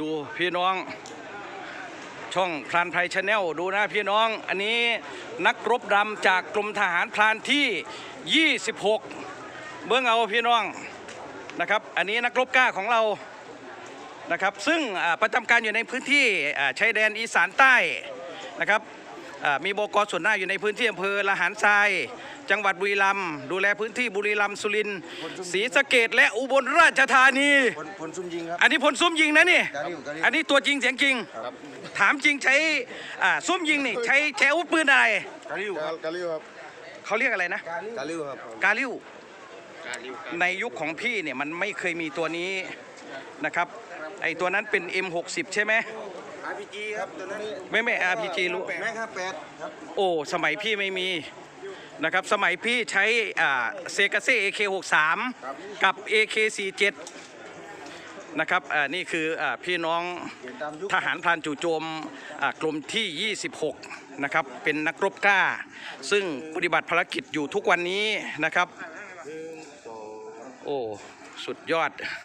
ดูพี่น้องช่องพรานไพรชาแนลดูนะพี่น้องอันนี้นักรบดำจากกรมทหารพรานที่ 26 เบื้องเอาพี่น้องนะครับ อันนี้นักรบกล้าของเรานะครับซึ่งประจำการอยู่ในพื้นที่ชายแดนอีสานใต้นะครับมีบกส่วนหน้าอยู่ในพื้นที่อำเภอละหารทราย จังหวัดบุรีรัมย์ดูแลพื้นที่บุรีรัมย์สุรินทร์ศรีสะเกดและอุบลราชธานี ผลผลซุ่มยิงครับ อันนี้พลซุ่มยิงนะนี่ กาลิวกาลิว อันนี้ตัวจริงเสียงจริง ถามจริงใช้อ่าซุ่มยิงนี่ใช้ใช้อาวุธปืนอะไร กาลิวครับกาลิวครับเขาเรียกอะไรนะ กาลิวครับกาลิวในยุคของพี่เนี่ยมันไม่เคยมีตัวนี้นะครับ ไอตัวนั้นเป็น M60 ใช่ไหม RPG ครับตัวนั้นไม่ไม่ RPG รู้แม็กครับแปดครับโอ้ สมัยพี่ไม่มี นะครับสมัยพี่ใช้เซกาเซ่ AK63 กับ AK47 นะครับอ่านี่คืออพี่น้องทหารพรานจู่โจมอ่ากรมที่ 26 นะครับ เป็นนักรบกล้า ซึ่งปฏิบัติภารกิจอยู่ทุกวันนี้นะครับ โอ้ สุดยอด